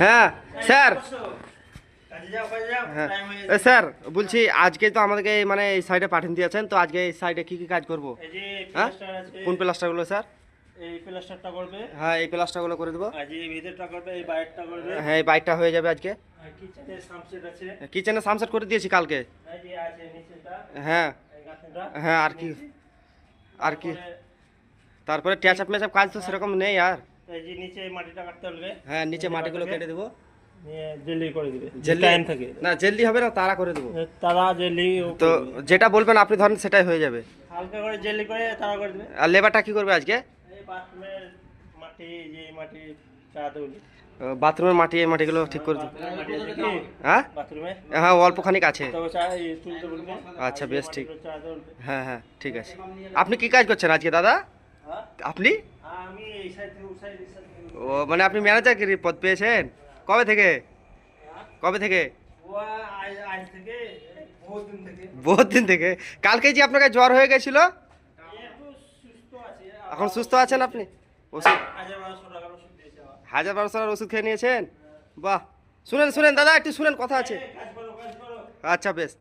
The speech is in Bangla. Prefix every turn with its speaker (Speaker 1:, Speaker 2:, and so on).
Speaker 1: হ্যাঁ স্যার।
Speaker 2: কাজে যাও কাজে যাও
Speaker 1: হ্যাঁ।
Speaker 2: টাইম হয়ে
Speaker 1: এ,
Speaker 2: গেছে
Speaker 1: স্যার বলছি আজকে তো আমাদেরকে মানে এই সাইডে পাঠিয়ে দিয়েছেন তো আজকে এই সাইডে কি কি কাজ করব?
Speaker 2: এই যে
Speaker 1: হ্যাঁ?
Speaker 2: প্লাস্টার আছে।
Speaker 1: কোন প্লাস্টারগুলো স্যার?
Speaker 2: এই প্লাস্টারটা করবে।
Speaker 1: হ্যাঁ এই প্লাস্টারগুলো করে দেবো।
Speaker 2: আজ এই ভিতরটা করবে এই বাইরটা করবে।
Speaker 1: হ্যাঁ এই বাইকটা হয়ে যাবে আজকে।
Speaker 2: আর কিচেনে সামসেট আছে।
Speaker 1: কিচেনে সামসেট করে দিয়েছি কালকে।
Speaker 2: এই যে আছে নিচেটা
Speaker 1: হ্যাঁ।
Speaker 2: এই গাঁথনিটা।
Speaker 1: হ্যাঁ আর কি। আর কি। তারপরে ট্যাচ আপ ম্যাচ কাজ তো সেরকম নেই আর।
Speaker 2: এই যে নিচে মাটিটা কাটতে হবে
Speaker 1: হ্যাঁ নিচে মাটিগুলো কেটে দেবো।
Speaker 2: জেলি করে দিবে
Speaker 1: জেলি
Speaker 2: টাইম থাকে।
Speaker 1: না জলদি হবে না তারা করে দেবো।
Speaker 2: তারা জেলি
Speaker 1: তো যেটা বলবেন আপনি ধরেন সেটাই হয়ে যাবে।
Speaker 2: হালকা করে জেলি করে তারা করে দিবে।
Speaker 1: আর লেবারটা কি করবে আজকে?
Speaker 2: বাথরুমের মাটি যে মাটি
Speaker 1: বাথরুমের মাটি এই মাটিগুলো ঠিক করে হ্যাঁ। হ্যাঁ? অল্প খানিক আছে। আচ্ছা, বেশ ঠিক। হ্যাঁ হ্যাঁ ঠিক আছে। আপনি কি কাজ করছেন আজকে দাদা?
Speaker 2: হ্যাঁ?
Speaker 1: আপনি?
Speaker 2: আমি এই সাইড ওই সাইড এই সাইড থেকে।
Speaker 1: ও মানে আপনি ম্যানেজার কি পদ পেয়েছেন? কবে থেকে? কবে থেকে?
Speaker 2: বহুত দিন থেকে।
Speaker 1: কালকে যে আপনাকে জ্বর হয়ে গেছিল? এখন সুস্থ আছেন আপনি? ওষুধ
Speaker 2: হাজার বারোশো টাকার ওষুধ
Speaker 1: হাজার বারোশো টাকার ওষুধ খেয়ে নিয়েছেন? বাহ। শুনেন শুনেন দাদা একটু শুনেন কথা আছে। আচ্ছা বেশ।